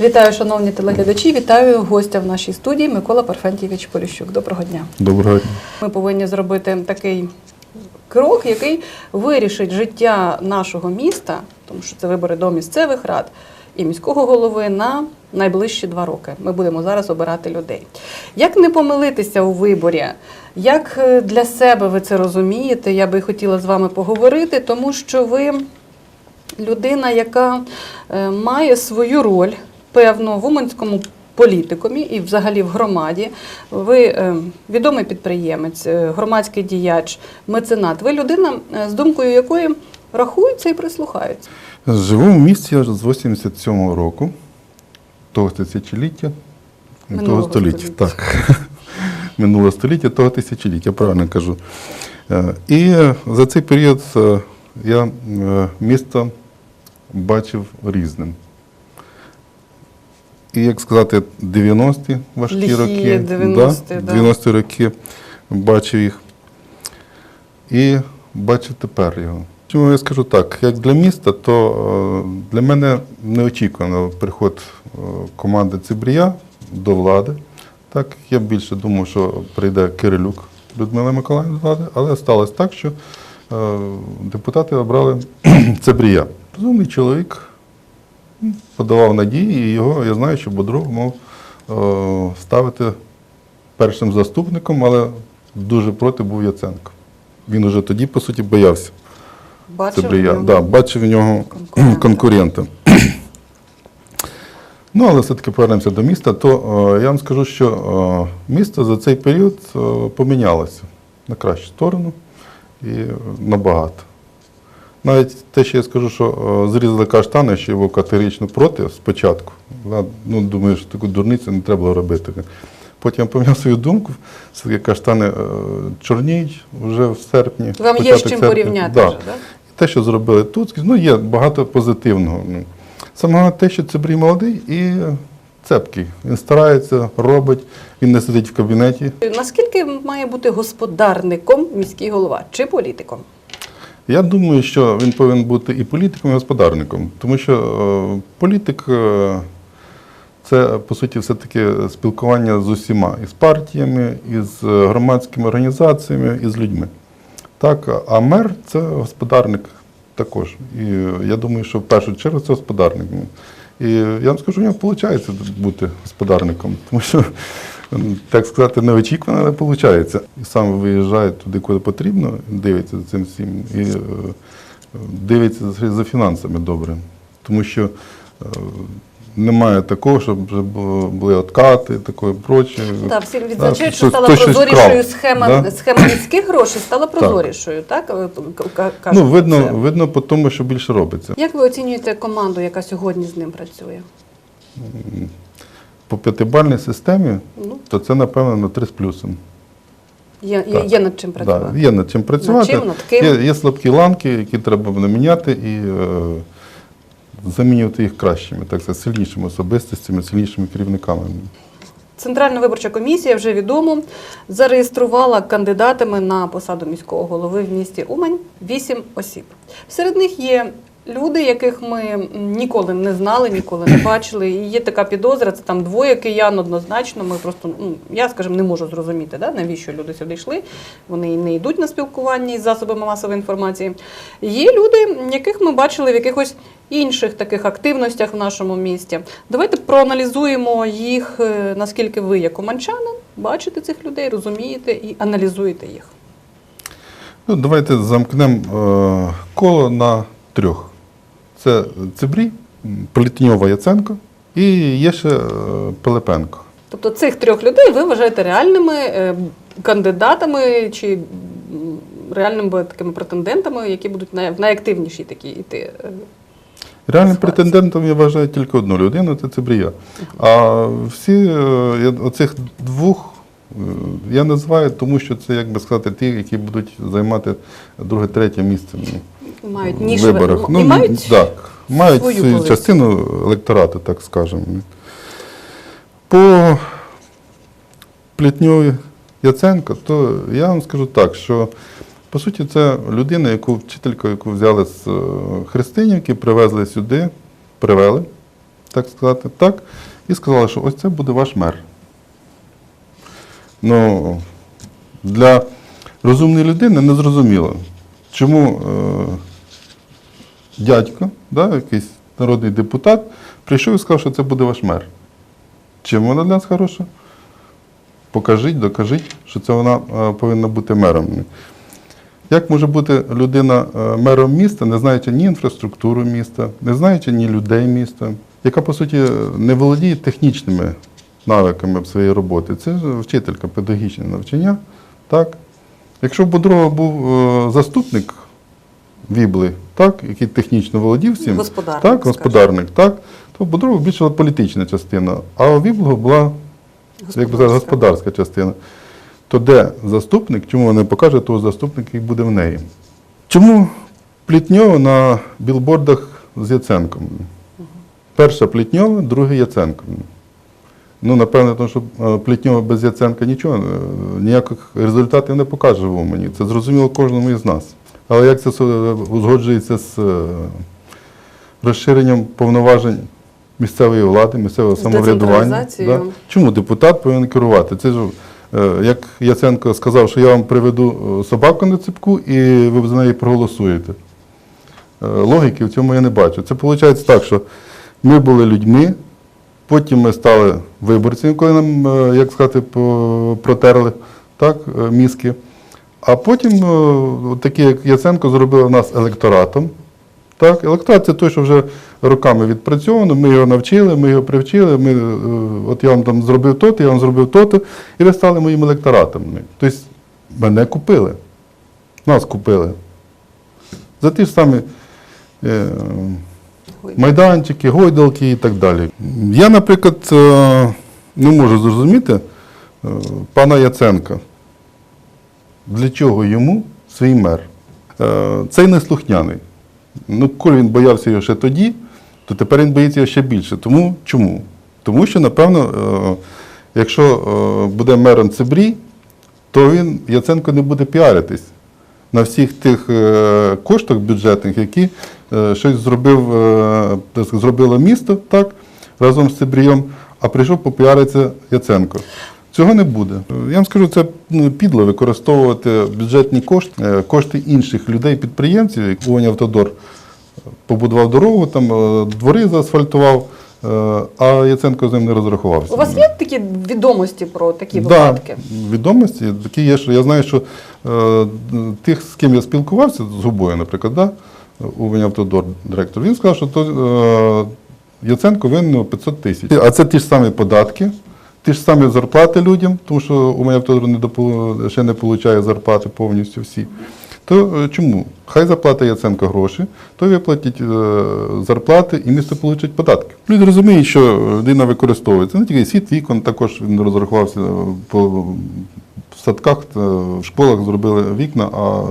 Вітаю, шановні телеглядачі. Вітаю гостя в нашій студії Микола Парфентійович Поліщук. Доброго дня. Доброго дня. Ми повинні зробити такий крок, який вирішить життя нашого міста, тому що це вибори до місцевих рад і міського голови на найближчі два роки. Ми будемо зараз обирати людей. Як не помилитися у виборі? Як е, для себе ви це розумієте? Я би хотіла з вами поговорити, тому що ви людина, яка е, має свою роль певну в Уманському політикумі і взагалі в громаді. Ви е, відомий підприємець, е, громадський діяч, меценат. Ви людина, е, з думкою якої рахуються і прислухаються. Живу в місті аж з 87-го року, того тисячоліття, того століття. Так. Минулого століття, того тисячоліття, правильно кажу. І за цей період я місто бачив різним. І, як сказати, 90-ті важкі Лихі роки. 90-ті, да. 90-ті роки бачив їх. І бачив тепер його. Чому я скажу так, як для міста, то е, для мене неочікувано приход е, команди Цибрія до влади. Так, я більше думав, що прийде Кирилюк Людмила Миколаївна до влади, але сталося так, що е, депутати обрали Цибрія. Розумний чоловік, подавав надії, і його, я знаю, що Бодров мав е, ставити першим заступником, але дуже проти був Яценко. Він уже тоді, по суті, боявся. Бачив Цибрія. ви? Да, бачив в нього Конкурента. конкурента. Ну, але все-таки повернемося до міста, то е, я вам скажу, що е, місто за цей період е, помінялося на кращу сторону і е, набагато. Навіть те, що я скажу, що е, зрізали каштани, що я був категорично проти спочатку. Ну, думаю, що таку дурницю не треба робити. Потім поміняв свою думку, все-таки каштани е, чорніють вже в серпні. Вам є з чим серпня. порівняти Да. вже, так? Те, що зробили тут, ну є багато позитивного. Ну, Саме головне те, що Цибрій молодий і цепкий. Він старається, робить, він не сидить в кабінеті. Наскільки має бути господарником міський голова чи політиком? Я думаю, що він повинен бути і політиком, і господарником, тому що е, політик е, це по суті все-таки спілкування з усіма, і з партіями, і з е, громадськими організаціями, і з людьми. Так, а мер це господарник також. І я думаю, що в першу чергу це господарник. І я вам скажу, у нього виходить бути господарником, тому що, так сказати, неочікувано, але виходить. Сам виїжджає туди, куди потрібно, дивиться за цим всім і е, дивиться за- фінансами добре. Тому що е, немає такого, щоб вже були откати, таке проче. Так, всі відзначають, що стала прозорішою схема, да? схема міських грошей стала прозорішою, так? К- к- кажуть Ну, видно, це. видно по тому, що більше робиться. Як ви оцінюєте команду, яка сьогодні з ним працює? По п'ятибальній системі, Ну, то це, напевно, на три з плюсом. є, є, є над чим працювати. Да, є над чим працювати. чим? Над ким? Є, є слабкі ланки, які треба буде міняти і е, замінювати їх кращими, так сказати, сильнішими особистостями, сильнішими керівниками. Центральна виборча комісія вже відомо зареєструвала кандидатами на посаду міського голови в місті Умань вісім осіб. Серед них є люди, яких ми ніколи не знали, ніколи не бачили. І є така підозра, це там двоє киян однозначно. Ми просто ну я, скажімо, не можу зрозуміти, да, навіщо люди сюди йшли. Вони не йдуть на спілкування із засобами масової інформації. Є люди, яких ми бачили в якихось інших таких активностях в нашому місті. Давайте проаналізуємо їх, е, наскільки ви, як уманчанин, бачите цих людей, розумієте і аналізуєте їх. Ну, давайте замкнемо е, коло на трьох. Це Цибрій, м, Плетньова Яценко і є ще е, Пилипенко. Тобто цих трьох людей ви вважаєте реальними е, кандидатами чи реальними такими претендентами, які будуть в найактивніші такі йти. е, Реальним претендентом я вважаю тільки одну людину це Цибрія. А всі оцих двох я називаю, тому що це, як би сказати, ті, які будуть займати друге, третє місце Мають в виборах. ну, і мають так, мають свою свою позицію. частину електорату, так скажемо. По Плітньові Яценко, то я вам скажу так, що по суті це людина, яку вчительку, яку взяли з е, Христинівки, привезли сюди, привели. так сказати, так, і сказали, що ось це буде ваш мер. Ну, для розумної людини не зрозуміло, чому е, дядько, да, якийсь народний депутат, прийшов і сказав, що це буде ваш мер. Чим вона для нас хороша? Покажіть, докажіть, що це вона е, повинна бути мером. Як може бути людина е, мером міста, не знаючи ні інфраструктуру міста, не знаючи ні людей міста, яка, по суті, не володіє технічними навиками своєї роботи? Це вчителька, педагогічне навчання. Так? Якщо б Бодрова був е, заступник Вібли, так, який технічно володів всім, Господарник, так, скажімо. господарник, так, то в Бодрова більше була політична частина, а у Віблого була як би сказати, господарська частина. То де заступник, чому вона не покаже того заступника, який буде в неї? Чому Плітньова на білбордах з Яценком? Перша Плітньова, другий Яценко. Ну, напевно, тому що е, Плітньова без Яценка нічого, е, ніяких результатів не покаже в Умані. Це зрозуміло кожному із нас. Але як це узгоджується з е, розширенням повноважень місцевої влади, місцевого самоврядування? Да? Чому депутат повинен керувати? Це ж, е, як Яценко сказав, що я вам приведу е, собаку на цепку і ви за неї проголосуєте. Е, Логіки в цьому я не бачу. Це виходить так, що ми були людьми, потім ми стали виборцями, коли нам, е, як сказати, протерли так, е, мізки. А потім е, такі, як Яценко, зробили нас електоратом. Так, електорат це той, що вже роками відпрацьовано, ми його навчили, ми його привчили, ми, е, от я вам там зробив то, я вам зробив то-то, і ви стали моїм електоратом. Тобто мене купили. Нас купили. За ті ж самі е, майданчики, гойдалки і так далі. Я, наприклад, е, не можу зрозуміти пана Яценка. Для чого йому свій мер? Е, Цей неслухняний. Ну, коли він боявся його ще тоді, то тепер він боїться його ще більше. Тому чому? Тому що, напевно, е, якщо е, буде мером Цибрій, то він, Яценко, не буде піаритись на всіх тих коштах бюджетних, які щось зробив, зробило місто так, разом з Цибрієм, а прийшов попіаритися Яценко. Цього не буде. Я вам скажу, це ну, підло використовувати бюджетні кошти, е, кошти інших людей, підприємців, як Уоня Автодор побудував дорогу, там е, двори заасфальтував, е, а Яценко з ним не розрахувався. У вас є такі відомості про такі Да, випадки? відомості такі є, що я знаю, що е, тих, з ким я спілкувався, з Губою, наприклад, да, у Автодор директор, він сказав, що то, е, Яценко винен 500 тисяч. А це ті ж самі податки, ті ж самі зарплати людям, тому що у Автодор не допо- ще не отримує зарплати повністю всі. То е, чому? Хай заплатить Яценко гроші, то виплатять е, зарплати і місто получать податки. Люди розуміють, що людина використовується. Не тільки світ вікон, також він розрахувався е, по в садках, в школах зробили вікна, а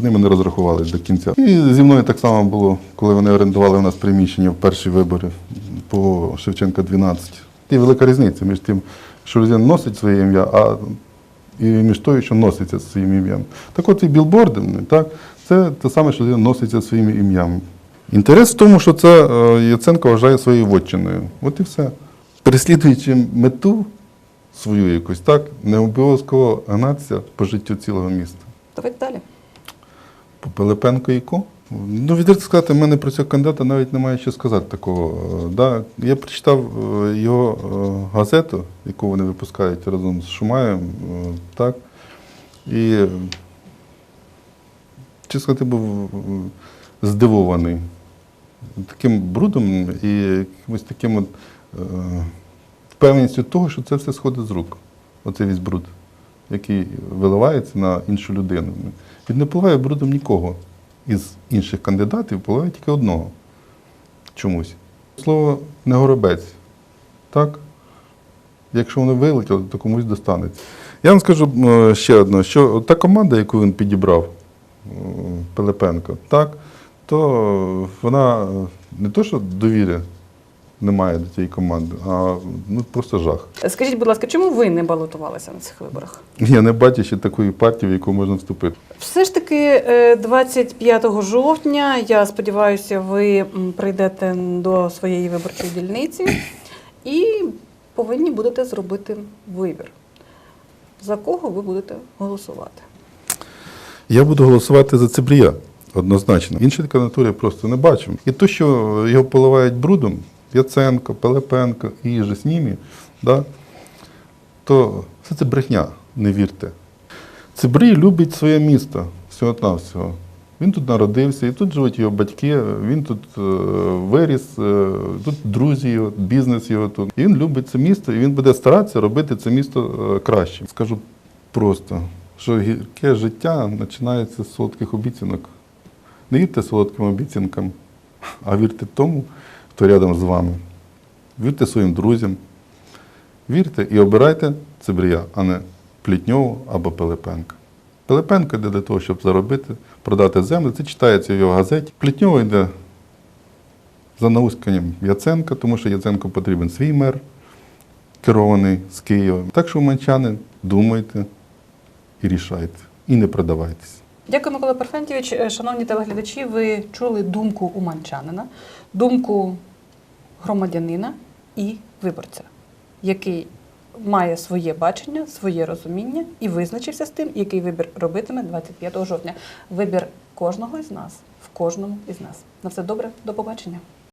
з ними не розрахували до кінця. І зі мною так само було, коли вони орендували у нас приміщення в перші вибори по Шевченка 12. І велика різниця між тим, що людина носить своє ім'я, а і між тою, що носиться своїм ім'ям. Так от і білборди, так, це те саме, що людина носиться своїм ім'ям. Інтерес в тому, що це е, Яценко вважає своєю вотчиною. От і все. Переслідуючи мету свою якусь, так, не обов'язково гнатися по життю цілого міста. Давайте далі. По Пилипенко і Ко. Ну, відверто сказати, в мене про цього кандидата навіть немає що сказати такого. Е, Да, я прочитав е, його е, газету, яку вони випускають разом з Шумаєм, так. І, чесно сказати, був здивований таким брудом і якимось таким от, впевненістю того, що це все сходить з рук. Оцей весь бруд, який виливається на іншу людину. Він не поливає брудом нікого із інших кандидатів, була тільки одного чомусь. Слово не горобець. Так? Якщо воно вилетіло, то комусь достанеться. Я вам скажу ще одне, що та команда, яку він підібрав, Пилипенко, так, то вона е, не то, що довіря немає до цієї команди, а ну просто жах. Скажіть, будь ласка, чому ви не балотувалися на цих виборах? Я не бачу ще такої партії, в яку можна вступити. Все ж таки, е, 25 жовтня, я сподіваюся, ви прийдете до своєї виборчої дільниці і повинні будете зробити вибір. За кого ви будете голосувати? Я буду голосувати за Цибрія, однозначно. Іншої кандидатури я просто не бачу. І то, що його поливають брудом, Яценко, Пилипенко і же з ними, да, то все це брехня, не вірте. Цибрій любить своє місто, всього на всього. Він тут народився, і тут живуть його батьки, він тут е, виріс, е, тут друзі його, бізнес його тут. І він любить це місто, і він буде старатися робити це місто е, краще. Скажу просто, що гірке життя починається з солодких обіцянок. Не вірте солодким обіцянкам, а вірте тому, хто рядом з вами. Вірте своїм друзям. Вірте і обирайте Цибрія, а не Плітньову або Пилипенка. Пилипенко йде для того, щоб заробити, продати землю. Це читається в його газеті. Плітньова йде за наусканням Яценка, тому що Яценко потрібен свій мер, керований з Києва. Так що, уманчани, думайте і рішайте, і не продавайтесь. Дякую, Микола Парфентьович. Е, Шановні телеглядачі, ви чули думку уманчанина, думку громадянина і виборця, який має своє бачення, своє розуміння і визначився з тим, який вибір робитиме 25 жовтня. Вибір кожного із нас, в кожному із нас. На все добре, до побачення.